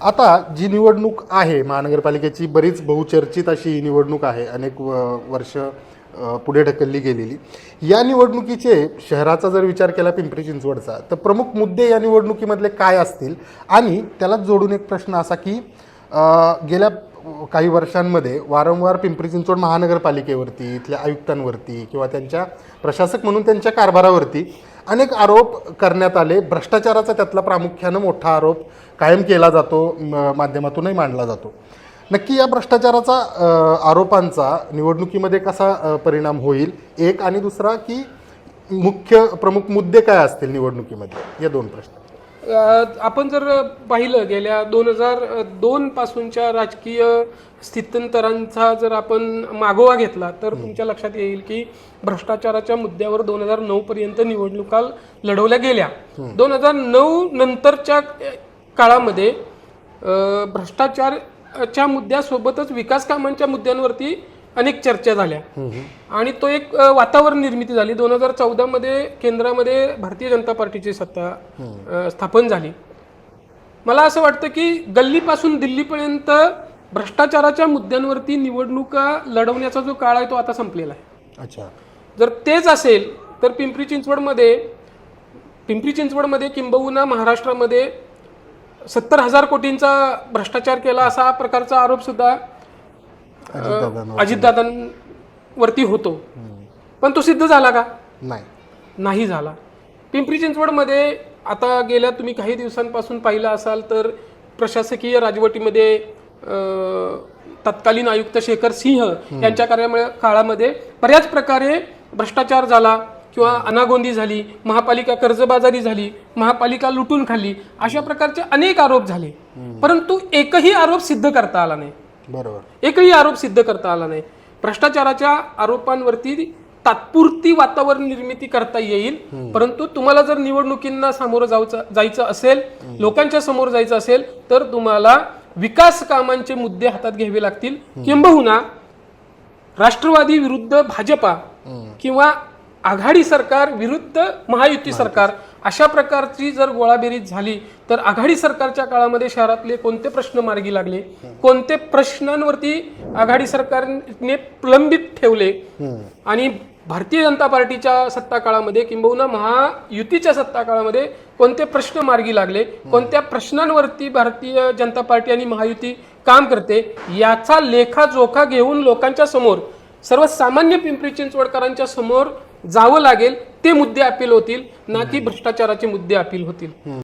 आता जी निवडणूक आहे महानगरपालिकेची बरीच बहुचर्चित अशी ही निवडणूक आहे अनेक वर्ष पुढे ढकलली गेलेली. या निवडणुकीचे शहराचा जर विचार केला पिंपरी चिंचवडचा तर प्रमुख मुद्दे या निवडणुकीमधले काय असतील? आणि त्यालाच जोडून एक प्रश्न असा की गेल्या काही वर्षांमध्ये वारंवार पिंपरी चिंचवड महानगरपालिकेवरती इथल्या आयुक्तांवरती किंवा त्यांच्या प्रशासक म्हणून त्यांच्या कारभारावरती अनेक आरोप करण्यात आले. भ्रष्टाचाराचा त्यातला प्रामुख्यानं मोठा आरोप कायम केला जातो म- माध्यमातूनही मांडला जातो. नक्की या भ्रष्टाचाराचा आरोपांचा निवडणुकीमध्ये कसा परिणाम होईल? एक आणि दुसरा की मुख्य प्रमुख मुद्दे काय असतील निवडणुकीमध्ये? या दोन प्रश्न. आपण जर पाहिलं गेल्या दोन हजार दोन पासूनच्या राजकीय स्थित्यंतरांचा जर आपण मागोवा घेतला तर तुमच्या लक्षात येईल की भ्रष्टाचाराच्या मुद्द्यावर दोन हजार नऊ पर्यंत निवडणुका लढवल्या गेल्या. दोन हजार नऊ नंतरच्या काळामध्ये भ्रष्टाचारच्या मुद्द्यासोबतच विकास कामांच्या मुद्द्यांवरती अनेक चर्चा झाल्या. आणि तो एक वातावरण निर्मिती झाली. दोन हजार चौदा मध्ये केंद्रामध्ये भारतीय जनता पार्टीची सत्ता स्थापन झाली. मला असं वाटतं की गल्लीपासून दिल्लीपर्यंत भ्रष्टाचाराच्या मुद्द्यांवरती निवडणुका लढवण्याचा जो काळ आहे तो आता संपलेला आहे. अच्छा. जर तेच असेल तर पिंपरी चिंचवडमध्ये पिंपरी चिंचवडमध्ये किंबहुना महाराष्ट्रामध्ये सत्तर हजार कोटींचा भ्रष्टाचार केला असा प्रकारचा आरोप सुद्धा अजितदादांवर. अजितदादांवरती होतो. पण तो सिद्ध झाला का? नाही. नाही झाला. पिंपरी चिंचवडमध्ये आता गेल्या तुम्ही काही दिवसांपासून पाहिलं असाल तर प्रशासकीय राजवटीमध्ये अं, तत्कालीन आयुक्त शेखर सिंह यांच्या कार्यामुळे काळामध्ये बऱ्याच प्रकारे भ्रष्टाचार झाला किंवा अनागोंदी झाली महापालिका कर्जबाजारी झाली महापालिका लुटून खाल्ली अशा प्रकारचे अनेक आरोप झाले. परंतु एकही आरोप सिद्ध करता आला नाही. बरोबर. एकही आरोप सिद्ध करता आला नाही. भ्रष्टाचाराच्या आरोपांवरती तात्पुरती वातावरण निर्मिती करता येईल. परंतु तुम्हाला जर निवडणुकींना सामोरं जायचं जायचं असेल लोकांच्या समोर जायचं असेल तर तुम्हाला विकास कामांचे मुद्दे हातात घ्यावे लागतील. किंबहुना राष्ट्रवादी विरुद्ध भाजपा किंवा आघाडी सरकार विरुद्ध महायुती सरकार अशा प्रकारची जर गोळाबेरीज झाली तर आघाडी सरकारच्या काळामध्ये शहरातले कोणते प्रश्न मार्गी लागले? कोणते प्रश्नांवरती आघाडी सरकारने प्रलंबित ठेवले? आणि भारतीय जनता पार्टीच्या सत्ता काळामध्ये किंबहुना महायुतीच्या सत्ता काळामध्ये कोणते प्रश्न मार्गी लागले? कोणत्या प्रश्नांवरती भारतीय जनता पार्टी आणि महायुती काम करते? याचा लेखाजोखा घेऊन लोकांच्या समोर सर्वसामान्य पिंपरी चिंचवडकरांच्या समोर जावं लागेल ते मुद्दे अपील होतील ना की भ्रष्टाचाराचे मुद्दे अपील होतील.